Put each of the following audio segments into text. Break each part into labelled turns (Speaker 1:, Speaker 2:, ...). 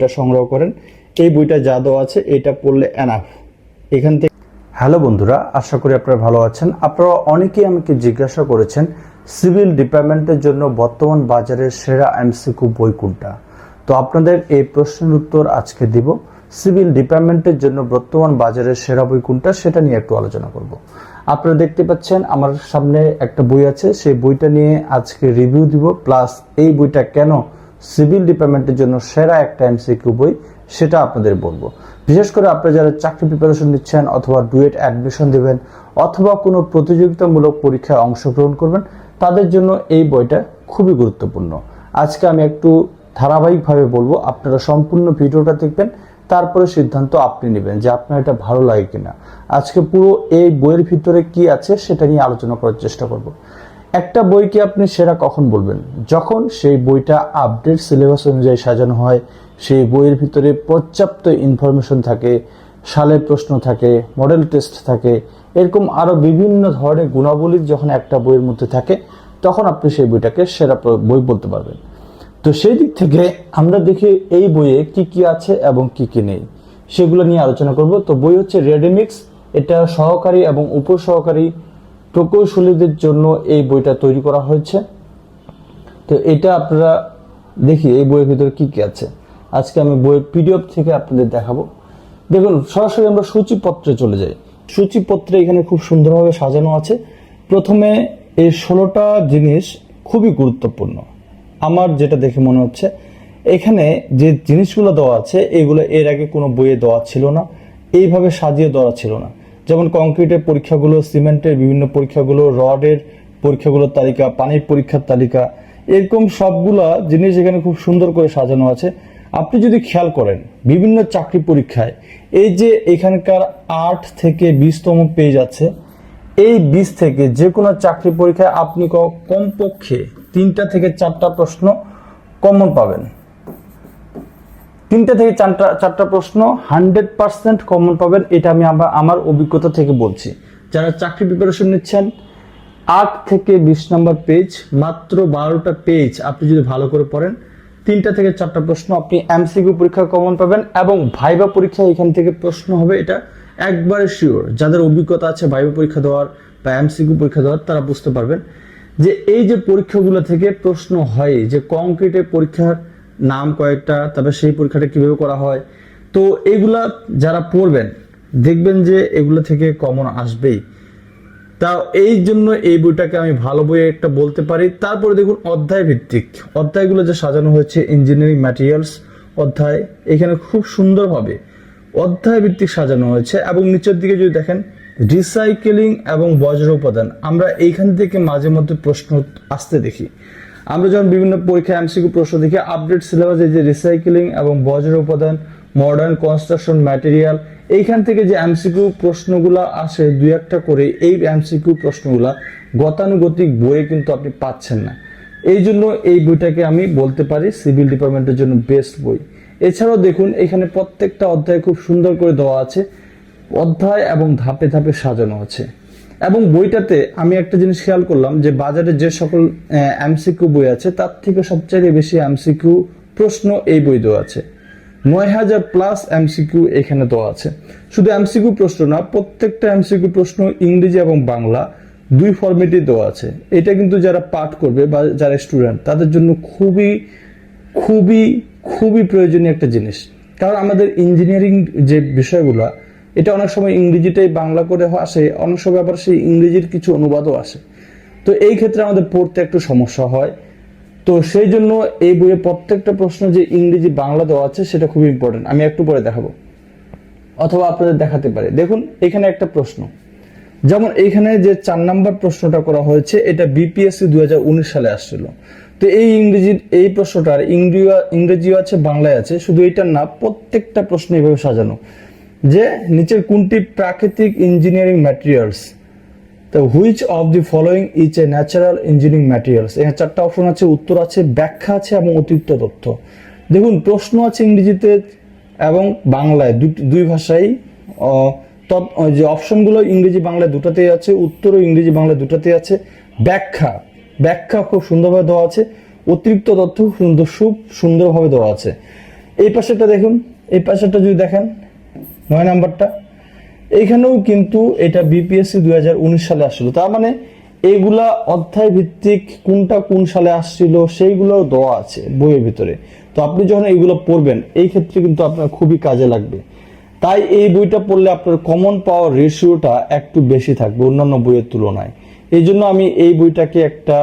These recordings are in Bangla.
Speaker 1: এটা সংগ্রহ করেন। এই বইটা যা দেওয়া আছে, এটা পড়লে এনাফ এখান থেকে হ্যালো বন্ধুরা, আশা করি আপনারা ভালো আছেন। আপনারা অনেকেই আমাকে জিজ্ঞাসা করেছেন, সিভিল ডিপার্টমেন্টের জন্য বর্তমান বাজারের সেরা এমসিকিউ বই কোনটা? তো আপনাদের এই প্রশ্নের উত্তর আজকে দিব। সিভিল ডিপার্টমেন্টের জন্য বর্তমান বাজারের সেরা বই কোনটা, সেটা নিয়ে একটু আলোচনা করব। আপনারা দেখতে পাচ্ছেন, আমার সামনে একটা বই আছে। সেই বইটা নিয়ে আজকে রিভিউ দিব। প্লাস এই বইটা কেন সিভিল ডিপার্টমেন্টের জন্য সেরা একটা এমসিকিউ বই, সেটা আপনাদের বলব। বিশেষ করে আপনারা যারা চাকরি প্রিপারেশন নিচ্ছেন অথবা ডুয়েট অ্যাডমিশন দেবেন, অথবা কোনো প্রতিযোগিতামূলক পরীক্ষায় অংশগ্রহণ করবেন, তাদের জন্য এই বইটা খুবই গুরুত্বপূর্ণ। আজকে আমি একটু ধারাবাহিকভাবে বলব, আপনারা সম্পূর্ণ ভিডিওটা দেখবেন, তারপরে সিদ্ধান্ত আপনি নেবেন যে আপনার এটা ভালো লাগে কিনা। আজকে পুরো এই বইয়ের ভিতরে কি আছে, সেটা নিয়ে আলোচনা করার চেষ্টা করব। একটা বইকে আপনি সেরা কখন বলবেন? যখন সেই বইটা আপডেট সিলেবাস অনুযায়ী সাজানো হয়, সেই বইয়ের ভিতরে পর্যাপ্ত ইনফরমেশন থাকে, সালের প্রশ্ন থাকে মডেল টেস্ট থাকে, এরকম আরও বিভিন্ন ধরনের গুণাবলী যখন একটা বইয়ের মধ্যে থাকে, তখন আপনি সেই বইটাকে সেরা বই বলতে পারবেন। তো সেই দিক থেকে আমরা দেখি এই বইয়ে কি কি আছে এবং কি কি নেই। সেগুলো নিয়ে আলোচনা করব। তো বই হচ্ছে রেডিমিক্স এটা সহকারী এবং উপসহকারী প্রকৌশলীদের জন্য এই বইটা তৈরি করা হয়েছে। তো এটা আপনারা দেখি, এই বইয়ের ভিতরে কি কি আছে। আজকে আমি বইয়ের পিডিএফ থেকে আপনাদের দেখাবো। দেখুন, সরাসরি আমরা সূচিপত্রে চলে যাই। সূচিপত্রে এখানে খুব সুন্দরভাবে সাজানো আছে। প্রথমে এই ষোলোটা জিনিস খুবই গুরুত্বপূর্ণ। আমার যেটা দেখে মনে হচ্ছে, এখানে যে জিনিসগুলো দেওয়া আছে, এগুলো এর আগে কোনো বইয়ে দেওয়া ছিল না। এইভাবে সাজিয়ে দেওয়া ছিল না। যেমন কংক্রিটের পরীক্ষাগুলো, সিমেন্টের বিভিন্ন পরীক্ষাগুলো, রডের পরীক্ষাগুলোর তালিকা, পানির পরীক্ষার তালিকা, এরকম সবগুলা জিনিস এখানে খুব সুন্দর করে সাজানো আছে। আপনি যদি খেয়াল করেন, বিভিন্ন চাকরি পরীক্ষায়, এই যে এখানকার আট থেকে বিশতম পেজ আছে, এই বিশ থেকে যে কোনো চাকরি পরীক্ষায় আপনি কমপক্ষে তিনটা থেকে চারটা প্রশ্ন কমন পাবেন। তিনটা থেকে চারটা চারটা প্রশ্ন হান্ড্রেড পার্সেন্ট কমন পাবেন, এটা আমি আমার আমার অভিজ্ঞতা থেকে বলছি। যারা চাকরি প্রিপারেশন নিচ্ছেন, আট থেকে বিশ নম্বর পেজ মাত্র বারোটা পেজ আপনি যদি ভালো করে পড়েন, তিনটা থেকে চারটা প্রশ্ন আপনি এমসিকিউ পরীক্ষা কমন পাবেন এবং ভাইবা পরীক্ষা এখান থেকে প্রশ্ন হবে এটা একবারে শিওর যাদের অভিজ্ঞতা আছে ভাইবা পরীক্ষা দেওয়ার বা এমসিকিউ পরীক্ষা দেওয়ার, তারা বুঝতে পারবেন যে এই যে পরীক্ষাগুলো থেকে প্রশ্ন হয়, যে কংক্রিটের পরীক্ষার নাম কয়েকটা, তারপরে সেই পরীক্ষাটা কীভাবে করা হয়। তো এগুলা যারা পড়বেন, দেখবেন যে এগুলো থেকে কমন আসবেই। তা এই জন্য এই বইটাকে আমি ভালো বই একটা বলতে পারি। তারপরে দেখুন অধ্যায় ভিত্তিক। অধ্যায়গুলো যে সাজানো হয়েছে ইঞ্জিনিয়ারিং ম্যাটেরিয়ালস অধ্যায়, এখানে খুব সুন্দরভাবে অধ্যায় ভিত্তিক সাজানো হয়েছে এবং নিচের দিকে যদি দেখেন রিসাইকেলিং এবং বজ্র উপাদান, আমরা এইখান থেকে মাঝে মধ্যে প্রশ্ন আসতে দেখি। আমরা যখন বিভিন্ন পরীক্ষা এমসিকিউ প্রশ্ন দেখি আপডেট সিলেবাসে যে রিসাইকেলিং এবং বজ্র উপাদান মডার্ন কনস্ট্রাকশন ম্যাটেরিয়াল এইখান থেকে যে এমসিকিউ প্রশ্নগুলো আসে, দুই একটা করে, এই এমসিকিউ প্রশ্নগুলা গতানুগতিক বইয়ে কিন্তু আপনি পাচ্ছেন না। এই জন্য এই বইটাকে আমি বলতে পারি সিভিল ডিপার্টমেন্টের জন্য বেস্ট বই। এছাড়াও দেখুন, এখানে প্রত্যেকটা অধ্যায় খুব সুন্দর করে দেওয়া আছে, অধ্যায় এবং ধাপে ধাপে সাজানো আছে। এবং বইটাতে আমি একটা জিনিস খেয়াল করলাম যে বাজারে যে সকল এমসিকিউ বই আছে, তার থেকে সবচাইতে বেশি এমসিকিউ প্রশ্ন এই বই দেওয়া আছে। নয় হাজার প্লাস এমসিকিউ এখানে দেওয়া আছে। শুধু এমসিকিউ প্রশ্ন না, প্রত্যেকটা এমসিকিউ প্রশ্ন ইংরেজি এবং বাংলা দুই ফরম্যাটে দেওয়া আছে। এটা কিন্তু যারা পাঠ করবে বা যারা স্টুডেন্ট তাদের জন্য খুবই খুবই খুবই প্রয়োজনীয় একটা জিনিস। কারণ আমাদের ইঞ্জিনিয়ারিং যে বিষয়গুলো এটা অনেক সময় ইংরেজিটাই বাংলা করে আসে, অনেক সময় আবার সেই ইংরেজির কিছু অনুবাদও আসে। তো এই ক্ষেত্রে আমাদের পড়তে একটু সমস্যা হয়। তো সেই জন্য এই বইয়ে প্রত্যেকটা প্রশ্ন যে ইংরেজি বাংলা দেওয়া আছে, সেটা খুবই ইম্পর্টেন্ট আমি একটু পরে দেখাবো। অথবা আপনাদের দেখাতে পারে। দেখুন, এখানে একটা প্রশ্ন। যেমন এখানে যে চার নাম্বার প্রশ্নটা করা হয়েছে, এটা বিপিএসসি দুই হাজার উনিশ সালে আসছিল। তো এই ইংরেজির, এই প্রশ্নটার ইংরেজি ইংরেজিও আছে, বাংলায় আছে। শুধু এইটার না, প্রত্যেকটা প্রশ্ন এভাবে সাজানো। যে নিচের কোনটি প্রাকৃতিক ইঞ্জিনিয়ারিং ম্যাটেরিয়ালস তো which of the following is a natural engineering materials এখানে চারটা অপশন আছে, উত্তর আছে, ব্যাখ্যা আছে এবং অতিরিক্ত তথ্য। দেখুন, প্রশ্ন আছে ইংরেজিতে এবং বাংলায় দুই ভাষাই যে অপশনগুলো ইংরেজি বাংলায় দুটাতেই আছে উত্তরও ইংরেজি বাংলায় দুটাতেই আছে। ব্যাখ্যা ব্যাখ্যা খুব সুন্দরভাবে দেওয়া আছে। অতিরিক্ত তথ্য সুন্দর সুন্দরভাবে দেওয়া আছে। এই পাশেরটা দেখুন, এই পাশেরটা যদি দেখেন নয় নাম্বারটা। এইখানেও কিন্তু এটা বিপিএসসি দুই সালে আসছিল। তার মানে এইগুলা অধ্যায় ভিত্তিক কোনটা কোন সালে আসছিল সেইগুলো দেওয়া আছে বইয়ের ভিতরে। তো আপনি যখন এইগুলো পড়বেন, এই ক্ষেত্রে কিন্তু আপনার খুবই কাজে লাগবে। তাই এই বইটা পড়লে আপনার কমন পাওয়ার রেশিওটা একটু বেশি থাকবে অন্যান্য বইয়ের তুলনায়। এই জন্য আমি এই বইটাকে একটা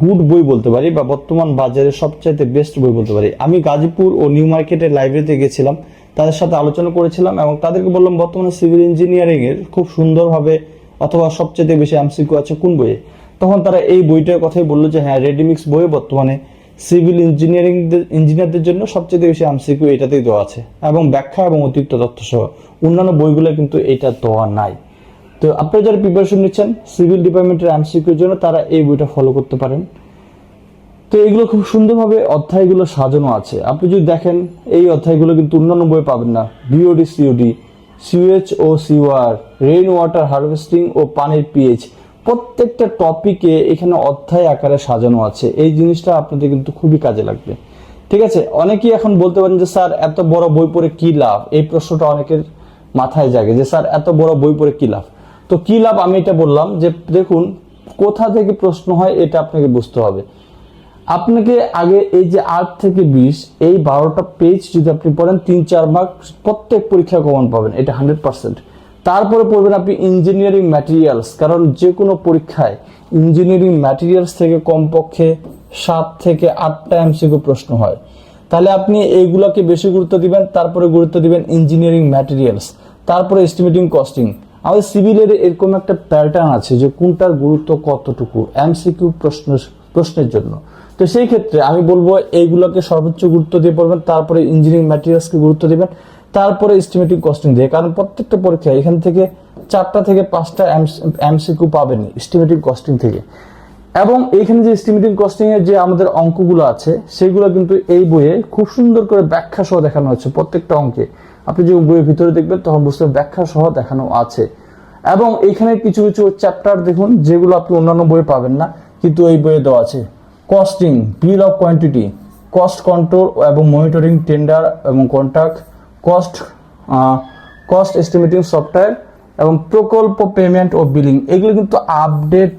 Speaker 1: গুড বই বলতে পারি বা বর্তমান বাজারে সবচাইতে বেস্ট বই বলতে পারি। আমি গাজীপুর ও নিউ মার্কেটের লাইব্রেরিতে গেছিলাম। তাদের সাথে আলোচনা করেছিলাম এবং তাদেরকে বললাম, বর্তমানে সিভিল ইঞ্জিনিয়ারিং এর খুব সুন্দরভাবে অথবা সবচেয়ে বেশি এমসিকিউ আছে কোন বইয়ে? তখন তারা এই বইটার কথাই বলল যে হ্যাঁ রেডিমিক্স বইয়ে বর্তমানে সিভিল ইঞ্জিনিয়ারিং ইঞ্জিনিয়ারদের জন্য সবচেয়ে বেশি এমসিকিউ এটাতেই দেওয়া আছে এবং ব্যাখ্যা এবং অতিরিক্ত তথ্য সহ অন্যান্য বইগুলো কিন্তু এটা দেওয়া নাই। তো আপনারা যারা প্রিপারেশন নিচ্ছেন, সিভিল ডিপার্টমেন্টের এমসিকিউর জন্য তারা এই বইটা ফলো করতে পারেন। তো এগুলো খুব সুন্দরভাবে অধ্যায়গুলো সাজানো আছে। আপনি যদি দেখেন, এই অধ্যায়গুলো কিন্তু অন্যান্য বইয়ে পাবেন না। বিওডি সিওডি সিউএচ ও সিওয়ার রেইন ওয়াটার হারভেস্টিং ও পানির পিএইচ প্রত্যেকটা টপিকে এখানে অধ্যায় আকারে সাজানো আছে। এই জিনিসটা আপনাদের কিন্তু খুবই কাজে লাগবে। ঠিক আছে? অনেকেই এখন বলতে পারেন যে, স্যার, এত বড় বই পড়ে কি লাভ? এই প্রশ্নটা অনেকের মাথায় জাগে যে, স্যার, এত বড় বই পড়ে কি লাভ? তো কি লাভ? আমি এটা বললাম যে, দেখুন, কোথা থেকে প্রশ্ন হয়, এটা আপনাকে বুঝতে হবে। আপনাকে আগে এই যে আট থেকে বিশ, এই বারোটা পেজ যদি আপনি পড়েন, তিন, চার মার্ক প্রত্যেক পরীক্ষায় কমন পাবেন, এটা হান্ড্রেড পার্সেন্ট তারপরে পড়বেন আপনি ইঞ্জিনিয়ারিং ম্যাটেরিয়ালস কারণ যে কোনো পরীক্ষায় ইঞ্জিনিয়ারিং ম্যাটেরিয়ালস থেকে কমপক্ষে সাত থেকে আটটা এমসিকিউ প্রশ্ন হয়। তাহলে আপনি এইগুলোকে বেশি গুরুত্ব দিবেন, তারপরে গুরুত্ব দিবেন ইঞ্জিনিয়ারিং ম্যাটেরিয়ালস তারপরে এস্টিমেটিং কস্টিং আমাদের সিভিলের এরকম একটা প্যাটার্ন আছে যে কোনটার গুরুত্ব কতটুকু এমসিকিউ প্রশ্ন প্রশ্নের জন্য। তো সেই ক্ষেত্রে আমি বলব এইগুলোকে সর্বোচ্চ গুরুত্ব দিয়ে পড়বেন, তারপরে ইঞ্জিনিয়ারিং ম্যাটেরিয়ালসকে গুরুত্ব দেবেন, তারপরে এস্টিমেটিক কস্টিং দিয়ে। কারণ প্রত্যেকটা পরীক্ষা এখান থেকে চারটা থেকে পাঁচটা এমসিকিউ পাবেন এস্টিমেটিং কস্টিং থেকে। এবং এইখানে যে এস্টিমেটিং কস্টিং এর যে আমাদের অঙ্কগুলো আছে, সেগুলো কিন্তু এই বইয়ে খুব সুন্দর করে ব্যাখ্যা সহ দেখানো হচ্ছে প্রত্যেকটা অঙ্কে। আপনি যে বইয়ের ভিতরে দেখবেন, তখন বুঝতে ব্যাখ্যা সহ দেখানো আছে। এবং এইখানে কিছু কিছু চ্যাপ্টার দেখুন, যেগুলো আপনি অন্যান্য বইয়ে পাবেন না, কিন্তু এই বইয়ে দেওয়া আছে। Costing bill of quantity cost control এবং মনিটরিং টেন্ডার এবং contract cost cost estimating software এবং প্রকল্প পেমেন্ট ও বিলিং এগুলো কিন্তু আপডেট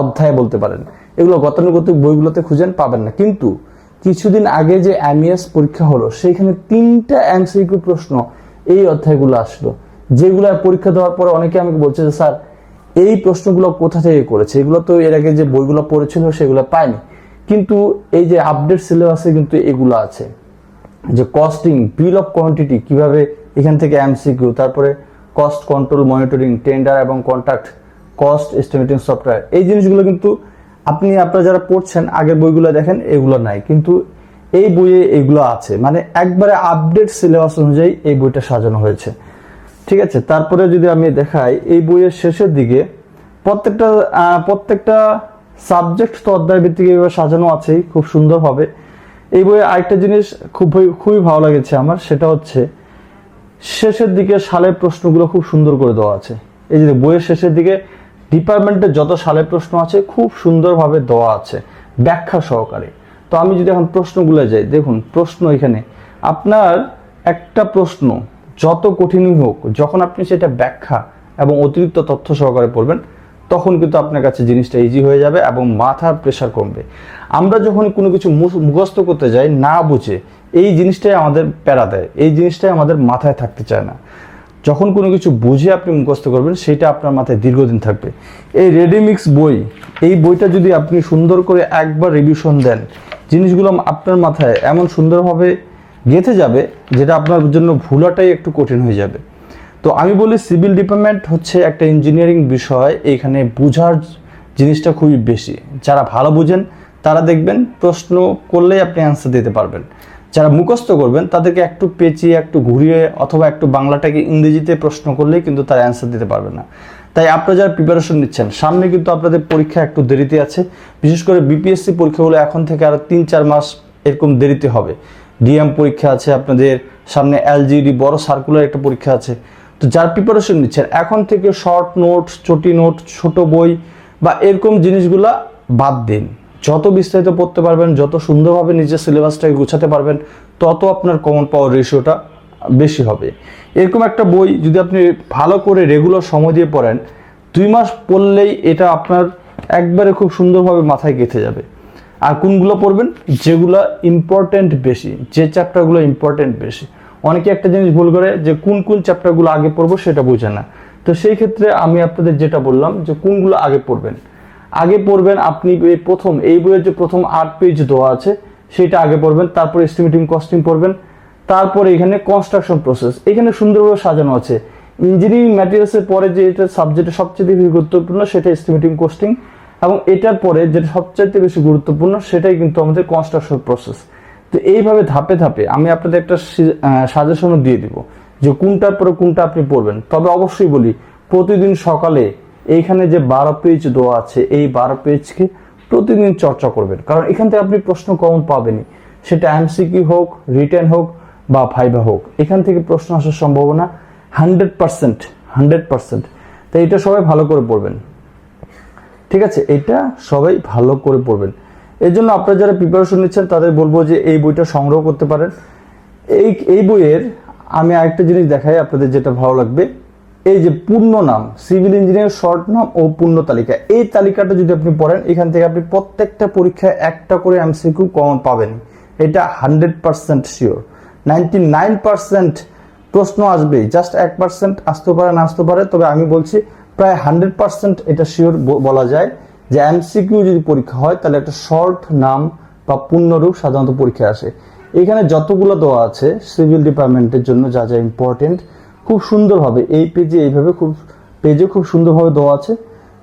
Speaker 1: অধ্যায় বলতে পারেন। এগুলো গতানুগতিক বইগুলোতে খুঁজেন পাবেন না। কিন্তু কিছুদিন আগে যে এমইএস পরীক্ষা হলো, সেইখানে তিনটা এমসিকিউ প্রশ্ন এই অধ্যায়গুলো আসলো। যেগুলো পরীক্ষা দেওয়ার পরে অনেকে আমাকে বলছে যে, স্যার এই প্রশ্নগুলো কোথা থেকে করেছে? এগুলো তো এর আগে যে বইগুলো পড়েছিল সেগুলো পায়নি। কিন্তু এই যে আপডেট সিলেবাসে কিন্তু এগুলো আছে। যে কস্টিং বিল অফ কোয়ান্টিটি কীভাবে এখান থেকে এমসিকিউ তারপরে কস্ট কন্ট্রোল মনিটরিং টেন্ডার এবং কন্ট্রাক্ট কস্ট এস্টিমেটিং সফটওয়্যার এই জিনিসগুলো কিন্তু আপনি, আপনারা যারা পড়ছেন, আগের বইগুলো দেখেন, এগুলো নাই। কিন্তু এই বইয়ে এগুলো আছে। মানে একবারে আপডেট সিলেবাস অনুযায়ী এই বইটা সাজানো হয়েছে। ঠিক আছে, তারপরে যদি আমি দেখাই, এই বইয়ের শেষের দিকে প্রত্যেকটা প্রত্যেকটা সাবজেক্ট তো অধ্যায় ভিত্তিক এইভাবে সাজানো আছেই, খুব সুন্দরভাবে এই বইয়ে আরেকটা জিনিস খুব খুবই ভালো লেগেছে আমার, সেটা হচ্ছে শেষের দিকে সালের প্রশ্নগুলো খুব সুন্দর করে দেওয়া আছে। এই যে বইয়ের শেষের দিকে ডিপার্টমেন্টের যত সালের প্রশ্ন আছে, খুব সুন্দরভাবে দেওয়া আছে, ব্যাখ্যা সহকারে। তো আমি যদি এখন প্রশ্নগুলো যাই, দেখুন প্রশ্ন এখানে। আপনার একটা প্রশ্ন যত কঠিনই হোক, যখন আপনি সেটা ব্যাখ্যা এবং অতিরিক্ত তথ্য সহকারে পড়বেন, তখন কিন্তু আপনার কাছে জিনিসটা ইজি হয়ে যাবে এবং মাথার প্রেশার কমবে। আমরা যখন কোনো কিছু মুখ- মুখস্থ করতে যাই, না বুঝে, এই জিনিসটাই আমাদের প্যারা দেয়, এই জিনিসটাই আমাদের মাথায় থাকতে চায় না। যখন কোনো কিছু বুঝে আপনি মুখস্থ করবেন, সেটা আপনার মাথায় দীর্ঘদিন থাকবে। এই রেডিমিক্স বই, এই বইটা যদি আপনি সুন্দর করে একবার রিভিশন দেন, জিনিসগুলো আপনার মাথায় এমন সুন্দরভাবে গেঁথে যাবে, যেটা আপনার জন্য ভুলাটাই একটু কঠিন হয়ে যাবে। তো আমি বলি সিভিল ডিপার্টমেন্ট হচ্ছে একটা ইঞ্জিনিয়ারিং বিষয়, এখানে বোঝার জিনিসটা খুবই বেশি। যারা ভালো বুঝেন, তারা দেখবেন প্রশ্ন করলেই আপনি অ্যান্সার দিতে পারবেন। যারা মুখস্থ করবেন, তাদেরকে একটু পেঁচিয়ে, একটু ঘুরিয়ে, অথবা একটু বাংলাটাকে ইংরেজিতে প্রশ্ন করলেই কিন্তু তারা অ্যান্সার দিতে পারবে না। তাই আপনারা যারা প্রিপারেশন নিচ্ছেন, সামনে কিন্তু আপনাদের পরীক্ষা একটু দেরিতে আছে। বিশেষ করে বিপিএসসি পরীক্ষাগুলো এখন থেকে আরও তিন চার মাস এরকম দেরিতে হবে। ডিএম পরীক্ষা আছে, আপনাদের সামনে এলজিডি বড় সার্কুলার একটা পরীক্ষা আছে। তো যার প্রিপারেশন নিচ্ছেন, এখন থেকে শর্ট নোট চটি নোট ছোট বই বা এরকম জিনিসগুলা বাদ দিন। যত বিস্তারিত পড়তে পারবেন, যত সুন্দরভাবে নিজের সিলেবাসটাকে গুছাতে পারবেন, তত আপনার কমন পাওয়ার রেশিওটা বেশি হবে। এরকম একটা বই যদি আপনি ভালো করে রেগুলার সময় দিয়ে পড়েন, দুই মাস পড়লেই এটা আপনার একবারে খুব সুন্দরভাবে মাথায় গেঁথে যাবে। আর কোনগুলো পড়বেন? যেগুলো ইম্পর্টেন্ট বেশি, যে চ্যাপ্টারগুলো ইম্পর্টেন্ট বেশি। অনেকে একটা জিনিস ভুল করে যে কোন কোন চ্যাপ্টারগুলো আগে পড়ব সেটা বোঝে না। তো সেই ক্ষেত্রে আমি আপনাদের যেটা বললাম যে কোনগুলো আগে পড়বেন। আগে পড়বেন আপনি এই প্রথম, এই বইয়ের যে প্রথম আট পেজ দেওয়া আছে, সেটা আগে পড়বেন, তারপর এস্টিমেটিং কস্টিং পড়বেন, তারপরে এখানে কনস্ট্রাকশন প্রসেস এখানে সুন্দরভাবে সাজানো আছে। ইঞ্জিনিয়ারিং ম্যাটেরিয়ালসের পরে যে এটা সাবজেক্টে সবচেয়ে বেশি গুরুত্বপূর্ণ, সেটা এস্টিমেটিং কস্টিং এবং এটার পরে যেটা সবচাইতে বেশি গুরুত্বপূর্ণ, সেটাই কিন্তু আমাদের কনস্ট্রাকশন প্রসেস তো এইভাবে ধাপে ধাপে আমি আপনাদের একটা সাজেশনও দিয়ে দিব যে কোনটার পরে কোনটা আপনি পড়বেন। তবে অবশ্যই বলি, প্রতিদিন সকালে এইখানে যে বারো পেজ দেওয়া আছে, এই বারো পেজকে প্রতিদিন চর্চা করবেন। কারণ এখান থেকে আপনি প্রশ্ন কমন পাবেনই। সেটা এমসিকিউ হোক রিটার্ন হোক বা ফাইভা হোক, এখান থেকে প্রশ্ন আসার সম্ভাবনা হান্ড্রেড পার্সেন্ট হান্ড্রেড পার্সেন্ট তাই এটা সবাই ভালো করে পড়বেন। ঠিক আছে? এটা সবাই ভালো করে পড়বেন। এর জন্য আপনারা যারা প্রিপারেশন নিচ্ছেন, তাদের বলব যে এই বইটা সংগ্রহ করতে পারেন। এই এই বইয়ের আমি আরেকটা জিনিস দেখাই, আপনাদের যেটা ভালো লাগবে। এই যে পূর্ণ নাম, সিভিল ইঞ্জিনিয়ার শর্ট নাম ও পূর্ণ তালিকা। এই তালিকাটা যদি আপনি পড়েন, এখান থেকে আপনি প্রত্যেকটা পরীক্ষায় একটা করে এমসিকিউ কমন পাবেন। এটা hundred percent sure ninety nine percent প্রশ্ন আসবেই। জাস্ট এক পার্সেন্ট আসতে পারে, না আসতে পারে, তবে আমি বলছি প্রায় হান্ড্রেড পার্সেন্ট এটা শিওর বলা যায় যে এমসিকিউ যদি পরীক্ষা হয়, তাহলে একটা শর্ট নাম বা পূর্ণরূপ সাধারণত পরীক্ষায় আসে। এখানে যতগুলো দেওয়া আছে সিভিল ডিপার্টমেন্টের জন্য যা যা ইম্পর্টেন্ট খুব সুন্দরভাবে, এই পেজে এইভাবে খুব পেজে খুব সুন্দরভাবে দেওয়া আছে।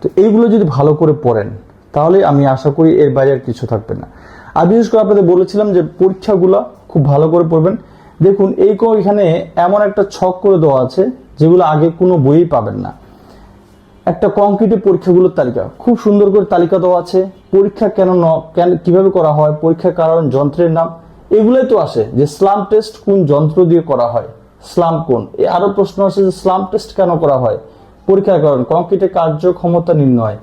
Speaker 1: তো এইগুলো যদি ভালো করে পড়েন, তাহলে আমি আশা করি এর বাইরে আর কিছু থাকবে না। আর বিশেষ করে আপনাদের বলেছিলাম যে পরীক্ষাগুলো খুব ভালো করে পড়বেন। দেখুন, এই এখানে এমন একটা ছক করে দেওয়া আছে, যেগুলো আগে কোনো বইই পাবেন না। একটা কংক্রিটের পরীক্ষাগুলোর তালিকা। খুব সুন্দর করে তালিকা দেওয়া আছে। পরীক্ষা কেন ন, কেন, কীভাবে করা হয়, পরীক্ষার কারণ, যন্ত্রের নাম, এগুলোই তো আসে যে স্লাম টেস্ট কোন যন্ত্র দিয়ে করা হয়, স্লাম কোন? এই আরও প্রশ্ন আছে যে স্লাম টেস্ট কেন করা হয়? পরীক্ষার কারণ কংক্রিটের কার্যক্ষমতা নির্ণয়।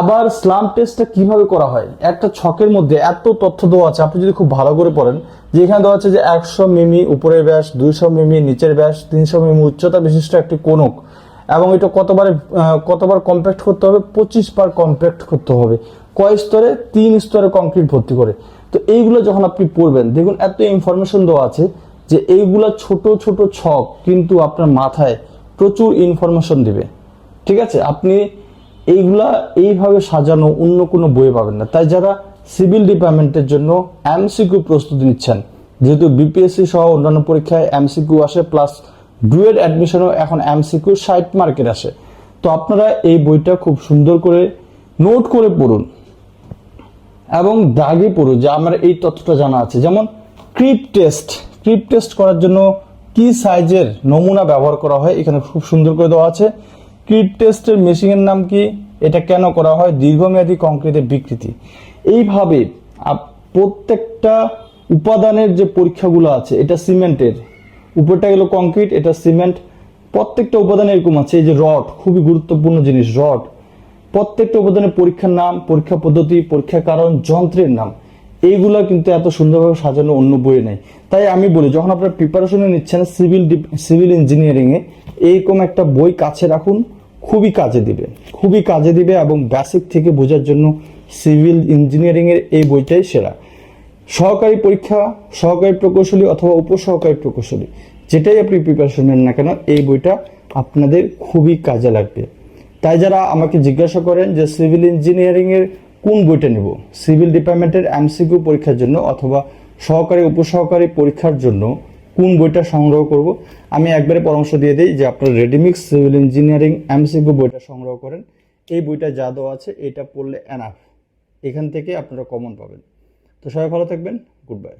Speaker 1: আবার স্লাম টেস্টটা কীভাবে করা হয়? একটা ছকের মধ্যে এত তথ্য দেওয়া আছে, আপনি যদি খুব ভালো করে পড়েন, যে এখানে দেওয়া আছে যে একশো মিমি উপরের ব্যাস, দুইশো মিমি নিচের ব্যাস, তিনশো মিমি উচ্চতা বিশিষ্ট একটি কোনক এবং এটা কতবার কতবার কম্প্যাক্ট করতে হবে? পঁচিশ বার কম্প্যাক্ট করতে হবে। কয় স্তরে? তিন স্তরে কংক্রিট ভর্তি করে। তো এইগুলো যখন আপনি পড়বেন, দেখুন এত ইনফরমেশন দেওয়া আছে যে এইগুলো ছোট ছোট ছক কিন্তু আপনার মাথায় প্রচুর ইনফরমেশন দিবে। ঠিক আছে? আপনি এইগুলা এইভাবে সাজানো অন্য কোনো বইয়ে পাবেন না। তাই যারা সিভিল ডিপার্টমেন্টের জন্য এমসিকিউ প্রস্তুতি নিচ্ছেন, যেহেতু বিপিএসসি সহ অন্যান্য পরীক্ষায় এমসিকিউ আসে প্লাস ডুয়েট অ্যাডমিশনও এখন এমসিকিউ ষাট মার্কেট আসে। তো আপনারা এই বইটা খুব সুন্দর করে নোট করে পড়ুন এবং দাগে পড়ুন যে আমার এই তথ্যটা জানা আছে। যেমন ক্রিপ টেস্ট। ক্রিপ টেস্ট করার জন্য কি সাইজের নমুনা ব্যবহার করা হয় এখানে খুব সুন্দর করে দেওয়া আছে। ক্রিপ টেস্টের মেশিনের নাম কি? এটা কেন করা হয়? দীর্ঘমেয়াদী কংক্রিটের বিকৃতি। এইভাবে প্রত্যেকটা উপাদানের যে পরীক্ষাগুলো আছে, এটা সিমেন্টের। উপরটা গেল কংক্রিট এটা সিমেন্ট প্রত্যেকটা উপাদান এরকম আছে, এই যে রড খুবই গুরুত্বপূর্ণ জিনিস রড প্রত্যেকটা উপাদানের পরীক্ষার নাম, পরীক্ষা পদ্ধতি পরীক্ষার কারণ, যন্ত্রের নাম, এইগুলো কিন্তু এত সুন্দরভাবে সাজানো অন্য বইয়ে নেই। তাই আমি বলি, যখন আপনারা প্রিপারেশনে নিচ্ছেন সিভিল সিভিল ইঞ্জিনিয়ারিং এ, এইরকম একটা বই কাছে রাখুন, খুবই কাজে দিবে, খুবই কাজে দিবে এবং বেসিক থেকে বোঝার জন্য সিভিল ইঞ্জিনিয়ারিং এর এই বইটাই সেরা। সহকারী পরীক্ষা, সহকারী প্রকৌশলী অথবা উপসহকারী প্রকৌশলী, যেটাই আপনি প্রিপারেশন নেন না কেন, এই বইটা আপনাদের খুবই কাজে লাগবে। তাই যারা আমাকে জিজ্ঞাসা করেন যে সিভিল ইঞ্জিনিয়ারিং এর কোন বইটা নেব সিভিল ডিপার্টমেন্টের এমসিকিউ পরীক্ষার জন্য অথবা সহকারী, উপসহকারী পরীক্ষার জন্য কোন বইটা সংগ্রহ করব, আমি একবারে পরামর্শ দিয়ে দিই যে আপনার রেডিমিক্স সিভিল ইঞ্জিনিয়ারিং এমসিকিউ বইটা সংগ্রহ করেন। এই বইটা যা দেওয়া আছে, এটা পড়লে এনাফ এখান থেকে আপনারা কমন পাবেন। তো সবাই ভালো থাকবেন গুড বাই